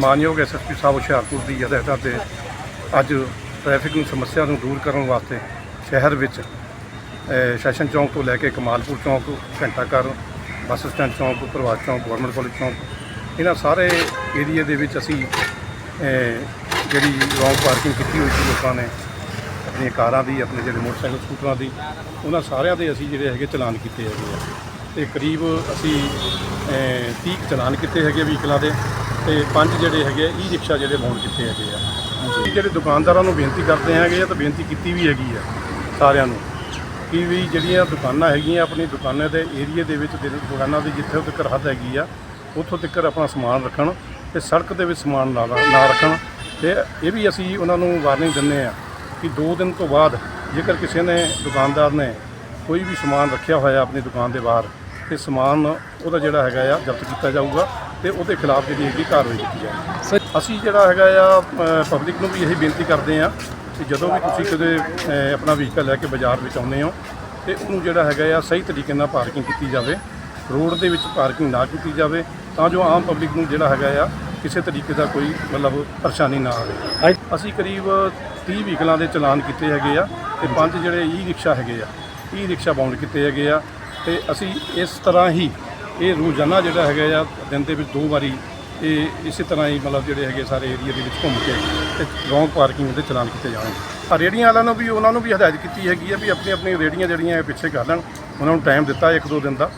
ਮਾਨਯੋਗ ਐਸਐਸਪੀ ਸਾਹਿਬ ਹੁਸ਼ਿਆਰਪੁਰ ਦੀ ਹਦਾਇਤਾਂ ਤੇ ਅੱਜ ਟ੍ਰੈਫਿਕ ਨੂੰ ਸਮੱਸਿਆ ਨੂੰ ਦੂਰ ਕਰਨ ਵਾਸਤੇ ਸ਼ਹਿਰ ਵਿੱਚ ਸੈਸ਼ਨ ਚੌਂਕ ਤੋਂ ਲੈ ਕੇ ਕਮਾਲਪੁਰ ਚੌਂਕ ਘੰਟਾ ਘਰ ਬੱਸ ਸਟੈਂਡ ਚੌਂਕ ਪ੍ਰਭਾਤ ਚੌਂਕ ਗਵਰਨਮੈਂਟ ਕਾਲਜ ਚੌਂਕ ਇਹਨਾਂ ਸਾਰੇ ਏਰੀਏ ਦੇ ਵਿੱਚ ਅਸੀਂ ਜਿਹੜੀ ਰੌਂਗ ਪਾਰਕਿੰਗ ਕੀਤੀ ਹੋਈ ਸੀ ਲੋਕਾਂ ਨੇ ਆਪਣੀਆਂ ਕਾਰਾਂ ਦੀ ਆਪਣੇ ਜਿਹੜੇ ਮੋਟਰਸਾਈਕਲ ਸਕੂਟਰਾਂ ਦੀ ਉਹਨਾਂ ਸਾਰਿਆਂ ਦੇ ਅਸੀਂ ਜਿਹੜੇ ਹੈਗੇ ਚਲਾਨ ਕੀਤੇ ਹੈਗੇ ਆ। ਤੇ ਕਰੀਬ ਅਸੀਂ ਅ, 30 ਚਲਾਨ ਕੀਤੇ ਹੈਗੇ ਵਹੀਕਲਾਂ ਦੇ। ਤੇ ਪੰਜ ਜਿਹੜੇ ਹੈਗੇ ਈ ਰਿਕਸ਼ਾ ਜਿਹੜੇ ਬੌਂਡ ਕੀਤੇ ਹੈਗੇ ਆ। ਅਸੀਂ ਜਿਹੜੇ ਦੁਕਾਨਦਾਰਾਂ ਨੂੰ ਬੇਨਤੀ ਕਰਦੇ ਹੈਗੇ ਆ ਤਾਂ ਬੇਨਤੀ ਕੀਤੀ ਵੀ ਹੈਗੀ ਆ ਸਾਰਿਆਂ ਨੂੰ ਕਿ ਵੀ ਜਿਹੜੀਆਂ ਦੁਕਾਨਾਂ ਹੈਗੀਆਂ ਆਪਣੀ ਦੁਕਾਨਾਂ ਦੇ ਏਰੀਏ ਦੇ ਵਿੱਚ ਜਿਹੜੇ ਦੁਕਾਨਾਂ ਦੀ ਜਿੱਥੇ ਤੱਕ ਹੱਦ ਹੈਗੀ ਆ, ਉੱਥੋਂ ਤੱਕ ਆਪਣਾ ਸਮਾਨ ਰੱਖਣ ਤੇ ਸੜਕ ਦੇ ਵਿੱਚ ਸਮਾਨ ਨਾ ਨਾ ਰੱਖਣ ਤੇ ਇਹ ਵੀ ਅਸੀਂ ਉਹਨਾਂ ਨੂੰ ਵਾਰਨਿੰਗ ਦਿੰਦੇ ਆ ਕਿ 2 ਦਿਨ ਤੋਂ ਬਾਅਦ ਜੇਕਰ ਕਿਸੇ ਨੇ, ਦੁਕਾਨਦਾਰ ਨੇ ਕੋਈ ਵੀ ਸਮਾਨ ਰੱਖਿਆ ਹੋਇਆ ਆਪਣੀ ਦੁਕਾਨ ਦੇ ਬਾਹਰ ਤੇ ਸਮਾਨ ਉਹਦਾ ਜਿਹੜਾ ਹੈਗਾ ਆ ਜ਼ਬਤ ਕੀਤਾ ਜਾਊਗਾ। ਤੇ ਉਹਦੇ ਖਿਲਾਫ ਜਿਹੜੀ ਹੈਗੀ ਕਾਰਵਾਈ ਕੀਤੀ ਜਾਏਗੀ ਅਸੀਂ ਜਿਹੜਾ ਹੈਗਾ ਆ ਪਬਲਿਕ ਨੂੰ ਵੀ ਇਹੀ ਬੇਨਤੀ ਕਰਦੇ ਆ ਕਿ ਜਦੋਂ ਵੀ ਤੁਸੀਂ ਕਦੇ ਆਪਣਾ ਵਹੀਕਲ ਲੈ ਕੇ ਬਾਜ਼ਾਰ ਵਿੱਚ ਆਉਂਦੇ ਹੋ ਤੇ ਉਹਨੂੰ ਜਿਹੜਾ ਹੈਗਾ ਆ ਸਹੀ ਤਰੀਕੇ ਨਾਲ ਪਾਰਕਿੰਗ ਕੀਤੀ ਜਾਵੇ ਰੋਡ ਦੇ ਵਿੱਚ ਪਾਰਕਿੰਗ ਨਾ ਕੀਤੀ ਜਾਵੇ ਤਾਂ ਜੋ ਆਮ ਪਬਲਿਕ ਨੂੰ ਜਿਹੜਾ ਹੈਗਾ ਆ ਕਿਸੇ ਤਰੀਕੇ ਦਾ ਕੋਈ ਮਤਲਬ ਪਰੇਸ਼ਾਨੀ ਨਾ ਆਵੇ। ਅਸੀਂ ਕਰੀਬ 30 ਵਹੀਕਲਾਂ ਦੇ ਚਲਾਨ ਕੀਤੇ ਹੈਗੇ ਆ ਤੇ ਪੰਜ ਜਿਹੜੇ ਈ ਰਿਕਸ਼ਾ ਹੈਗੇ ਆ ਈ ਰਿਕਸ਼ਾ ਬਾਉਂਡ ਕੀਤੇ ਹੈਗੇ ਆ ਤੇ ਅਸੀਂ ਇਸ ਤਰ੍ਹਾਂ ਹੀ ਇਹ ਰੋਜ਼ਾਨਾ ਜਿਹੜਾ ਹੈਗਾ ਆ, ਦਿਨ ਦੇ ਵਿੱਚ ਦੋ ਵਾਰੀ ਇਹ ਇਸੇ ਤਰ੍ਹਾਂ ਹੀ ਮਤਲਬ ਜਿਹੜੇ ਹੈਗੇ ਸਾਰੇ ਏਰੀਆ ਦੇ ਵਿੱਚ ਘੁੰਮ ਕੇ ਤੇ ਰੌਂਗ ਪਾਰਕਿੰਗ ਦੇ ਚਲਾਨ ਕੀਤੇ ਜਾਣਗੇ ਆ ਰੇੜੀਆਂ ਵਾਲਿਆਂ ਨੂੰ ਵੀ, ਉਹਨਾਂ ਨੂੰ ਵੀ ਹਦਾਇਤ ਕੀਤੀ ਹੈਗੀ ਆ ਵੀ ਆਪਣੀ ਆਪਣੀ ਰੇੜੀਆਂ ਜਿਹੜੀਆਂ ਪਿੱਛੇ ਕਰ ਲੈਣ। ਉਹਨਾਂ ਨੂੰ ਟਾਈਮ ਦਿੱਤਾ ਇੱਕ ਦੋ ਦਿਨ ਦਾ।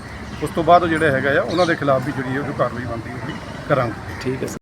ਉਸ ਤੋਂ ਬਾਅਦ ਜਿਹੜਾ ਹੈਗਾ ਆ, ਉਹਨਾਂ ਦੇ ਖਿਲਾਫ ਵੀ ਜਿਹੜੀ ਹੈ ਉਹ ਕਾਰਵਾਈ ਬਣਦੀ ਹੋਈ ਕਰਾਂਗੇ। ਠੀਕ ਹੈ